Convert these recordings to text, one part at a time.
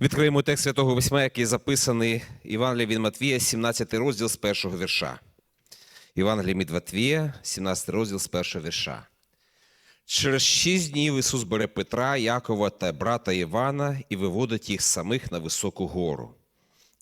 Відкриємо текст Святого Письма, який записаний Євангелія від Матвія, 17 розділ з першого вірша. Євангелія від Матвія, 17 розділ з першого вірша. Через шість днів Ісус бере Петра, Якова та брата Івана і виводить їх самих на високу гору.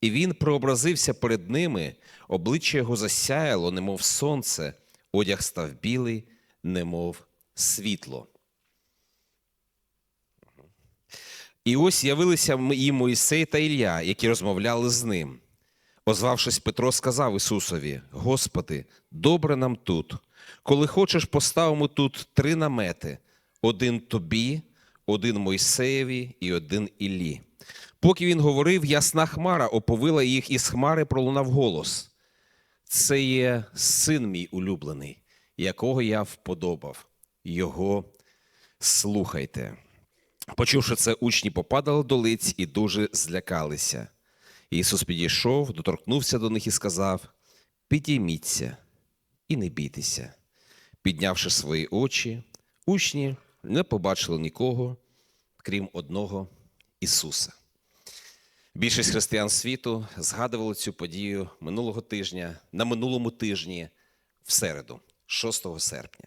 І він прообразився перед ними, обличчя його засяяло, немов сонце, одяг став білий, немов світло. І ось явилися їм Моїсей та Ілля, які розмовляли з ним. Озвавшись, Петро сказав Ісусові: Господи, добре нам тут. Коли хочеш, поставимо тут три намети: один тобі, один Мойсеєві і один Іллі. Поки він говорив, ясна хмара оповила їх, і з хмари пролунав голос. Це є син мій улюблений, якого я вподобав. Його слухайте. Почувши це, учні попадали до лиць і дуже злякалися. Ісус підійшов, доторкнувся до них і сказав: Підійміться і не бійтеся. Піднявши свої очі, учні не побачили нікого, крім одного Ісуса. Більшість християн світу згадували цю подію минулого тижня на минулому тижні в середу, 6 серпня.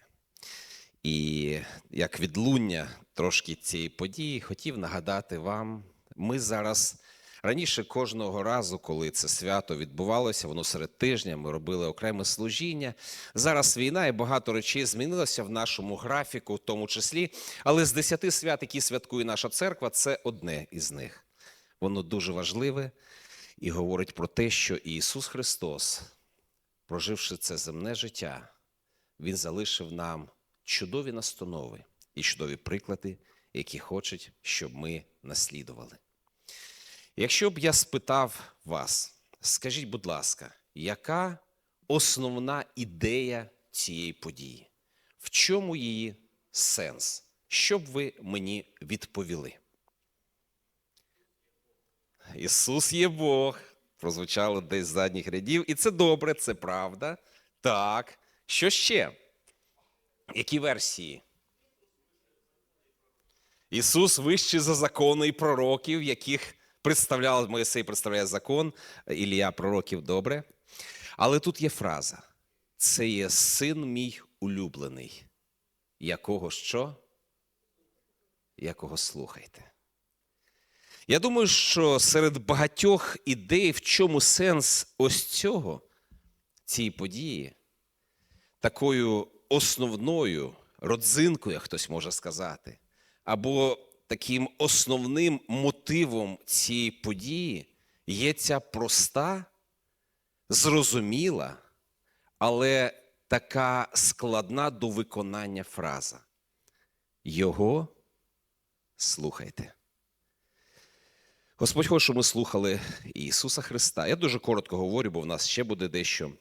І як відлуння трошки цієї події, хотів нагадати вам, ми зараз раніше кожного разу, коли це свято відбувалося, воно серед тижня, ми робили окреме служіння. Зараз війна і багато речей змінилося в нашому графіку, в тому числі. Але з десяти свят, які святкує наша церква, це одне із них. Воно дуже важливе і говорить про те, що Ісус Христос, проживши це земне життя, Він залишив нам чудові настанови і чудові приклади, які хочуть, щоб ми наслідували. Якщо б я спитав вас, скажіть, будь ласка, яка основна ідея цієї події? В чому її сенс? Що б ви мені відповіли? Ісус є Бог, прозвучало десь з задніх рядів, і це добре, це правда. Так. Що ще? Які версії? Ісус вищий за закони і пророків, яких представляв Моїсей, представляє закон, Ілія пророків добре. Але тут є фраза: це є син мій улюблений, якого що? Якого слухайте. Я думаю, що серед багатьох ідей, в чому сенс ось цього, цієї події, такою основною родзинкою, як хтось може сказати, або таким основним мотивом цієї події є ця проста, зрозуміла, але така складна до виконання фраза. Його слухайте. Господь хоче, щоб ми слухали Ісуса Христа. Я дуже коротко говорю, бо в нас ще буде дещо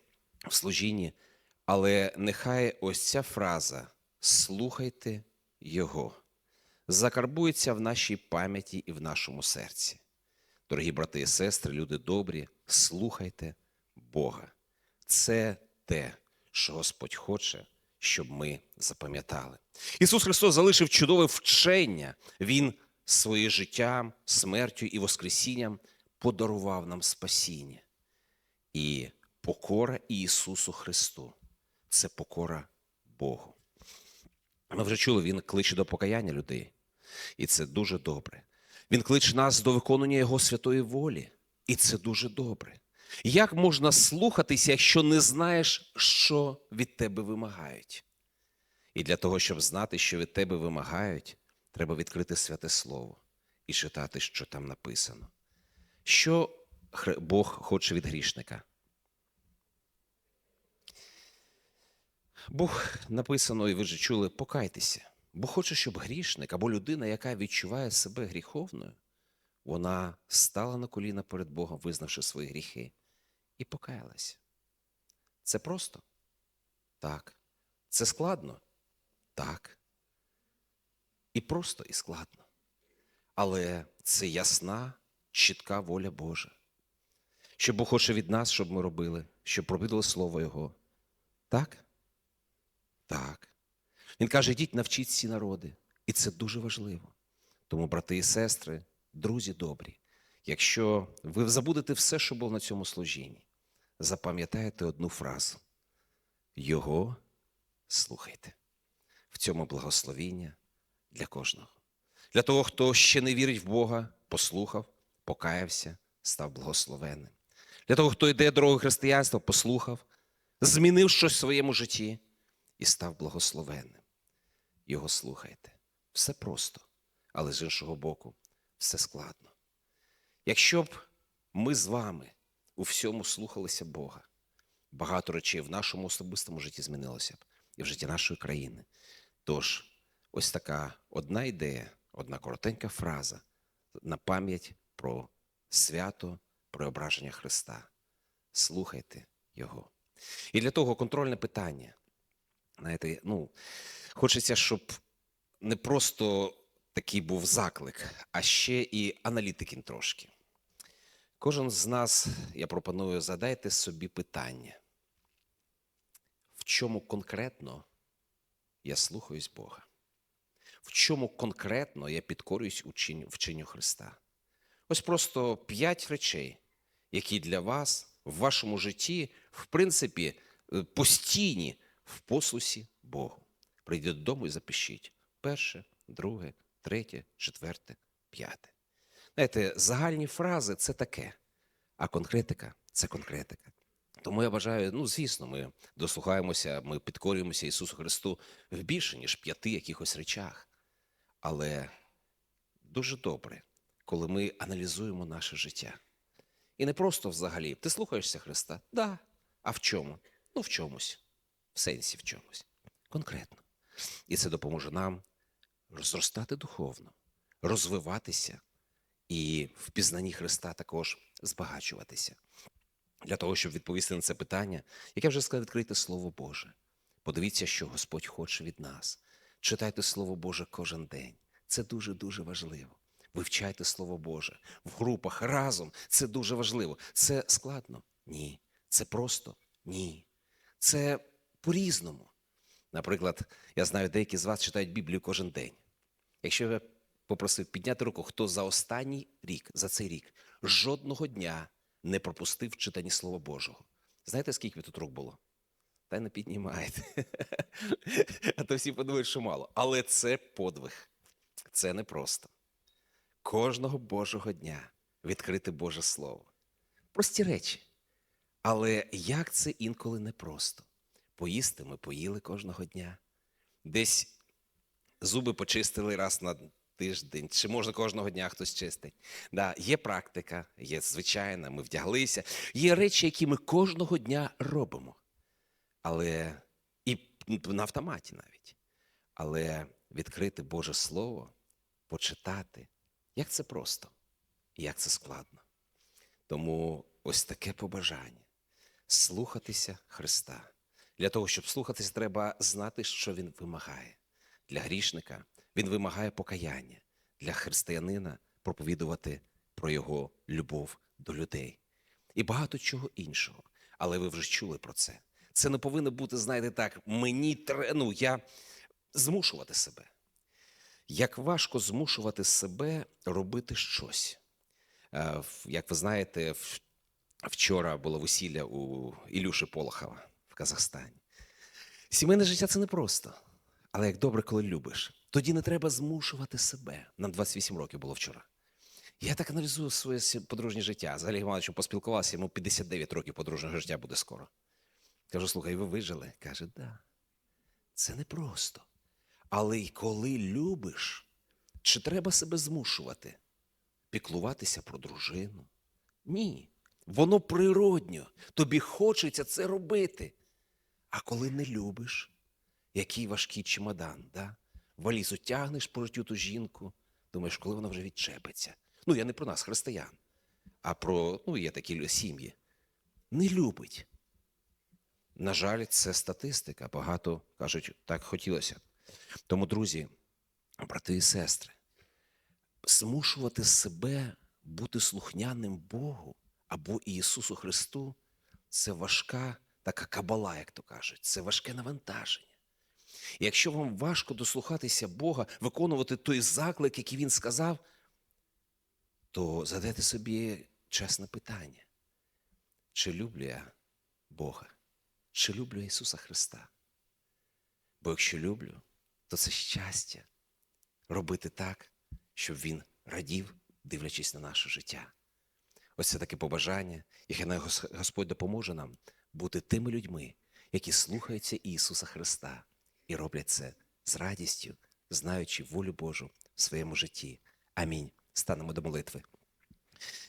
в служінні. Але нехай ось ця фраза слухайте Його закарбується в нашій пам'яті і в нашому серці. Дорогі брати і сестри, люди добрі, слухайте Бога. Це те, що Господь хоче, щоб ми запам'ятали. Ісус Христос залишив чудове вчення. Він своє життям, смертю і Воскресінням подарував нам спасіння. І покора Ісусу Христу це покора Богу. Ми вже чули, Він кличе до покаяння людей, і це дуже добре. Він кличе нас до виконання Його святої волі, і це дуже добре. Як можна слухатися, якщо не знаєш, що від тебе вимагають? І для того, щоб знати, що від тебе вимагають, треба відкрити святе Слово і читати, що там написано. Що Бог хоче від грішника? Бог написано, і ви вже чули, покайтеся. Бо хоче, щоб грішник або людина, яка відчуває себе гріховною, вона стала на коліна перед Богом, визнавши свої гріхи, і покаялася. Це просто? Так. Це складно? Так. І просто, і складно. Але це ясна, чітка воля Божа. Що Бог хоче від нас, щоб ми робили, щоб провідали Слово Його. Так. Він каже: йдіть, навчіть ці народи. І це дуже важливо. Тому, брати і сестри, друзі добрі, Якщо ви забудете все, що було на цьому служінні, запам'ятаєте одну фразу: Його слухайте. В цьому благословіння для кожного. Для того, хто ще не вірить в Бога, послухав, покаявся, став благословенним. Для того, хто йде дорогою християнства, послухав, змінив щось в своєму житті і став благословенним. Його слухайте. Все просто, але з іншого боку, все складно. Якщо б ми з вами у всьому слухалися Бога, багато речей в нашому особистому житті змінилося б і в житті нашої країни. Тож, ось така одна ідея, одна коротенька фраза на пам'ять про свято преображення Христа. Слухайте Його. І для того контрольне питання. Знаєте, ну, хочеться, щоб не просто такий був заклик, а ще і аналітикін трошки. Кожен з нас, я пропоную, задайте собі питання, в чому конкретно я слухаюсь Бога? В чому конкретно я підкорююсь вченню Христа? Ось просто п'ять речей, які для вас в вашому житті, в принципі, е, постійні в послусі Богу. Прийдіть додому і запишіть перше, друге, третє, четверте, п'яте. Знаєте, загальні фрази це таке, а конкретика це конкретика. Тому я бажаю, ну звісно, ми дослухаємося, ми підкорюємося Ісусу Христу в більше, ніж п'яти якихось речах. Але дуже добре, коли ми аналізуємо наше життя. І не просто взагалі, ти слухаєшся Христа? Да. А в чому? Ну, в чомусь, сенсі в чомусь. Конкретно. І це допоможе нам зростати духовно, розвиватися і в пізнанні Христа також збагачуватися. Для того, щоб відповісти на це питання, яке вже сказав, відкрийте Слово Боже. Подивіться, що Господь хоче від нас. Читайте Слово Боже кожен день. Це дуже-дуже важливо. Вивчайте Слово Боже в групах разом. Це дуже важливо. Це складно? Ні. Це просто? Ні. Це по-різному. Наприклад, я знаю, деякі з вас читають Біблію кожен день. Якщо я попросив підняти руку, хто за останній рік, за цей рік, жодного дня не пропустив читання Слова Божого. Знаєте, скільки тут рук було? Та й не піднімаєте. А то всі подумають, що мало. Але це подвиг. Це непросто. Кожного Божого дня відкрити Боже Слово. Прості речі. Але як це інколи непросто? Поїсти ми поїли кожного дня. Десь зуби почистили раз на тиждень, чи можна кожного дня хтось чистить. Да, є практика, є звичайна, ми вдяглися. Є речі, які ми кожного дня робимо. Але і на автоматі навіть. Але відкрити Боже Слово, почитати, як це просто, як це складно. Тому ось таке побажання слухатися Христа. Для того, щоб слухатися, треба знати, що Він вимагає. Для грішника він вимагає покаяння, для християнина проповідувати про його любов до людей і багато чого іншого. Але ви вже чули про це. Це не повинно бути, знаєте, так, мені тре- ну, я змушувати себе. Як важко змушувати себе робити щось. Е, Як ви знаєте, вчора було весілля у Ілюші Полохова Казахстані. Сімейне життя це непросто. Але як добре, коли любиш, тоді не треба змушувати себе. Нам 28 років було вчора. Я так аналізую своє подружнє життя. З Олегом Івановичем поспілкувався, йому 59 років подружнього життя буде скоро. Кажу, слухай, ви вижили? Каже, да. Це непросто. Але й коли любиш, чи треба себе змушувати? Піклуватися про дружину? Ні. Воно природньо. Тобі хочеться це робити. А коли не любиш, який важкий чемодан, да? валізу тягнеш по ту жінку, думаєш, коли вона вже відчепиться. Ну, я не про нас, християн, а про, ну, є такі сім'ї. Не любить. На жаль, це статистика. Багато кажуть, так хотілося. Тому, друзі, брати і сестри, змушувати себе бути слухняним Богу або Ісусу Христу це важка така кабала, як то кажуть, це важке навантаження. І якщо вам важко дослухатися Бога, виконувати той заклик, який Він сказав, то задайте собі чесне питання. Чи люблю я Бога? Чи люблю Ісуса Христа? Бо якщо люблю, то це щастя робити так, щоб Він радів, дивлячись на наше життя. Ось це таке побажання, Гос- Господь допоможе нам бути тими людьми, які слухаються Ісуса Христа і роблять це з радістю, знаючи волю Божу в своєму житті. Амінь. Станемо до молитви.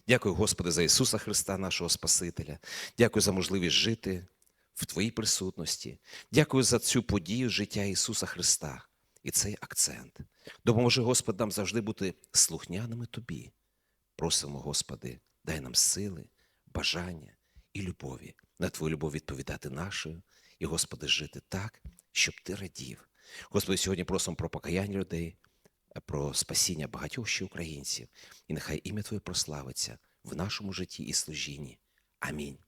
Дякую, Господи, за Ісуса Христа, нашого Спасителя. Дякую за можливість жити в Твоїй присутності. Дякую за цю подію життя Ісуса Христа і цей акцент. Допоможи, Господи, нам завжди бути слухняними Тобі. Просимо, Господи, дай нам сили, бажання і любові на Твою любов відповідати нашою, і, Господи, жити так, щоб Ти радів. Господи, сьогодні просимо про покаяння людей, про спасіння багатьох ще українців, і нехай ім'я Твоє прославиться в нашому житті і служінні. Амінь.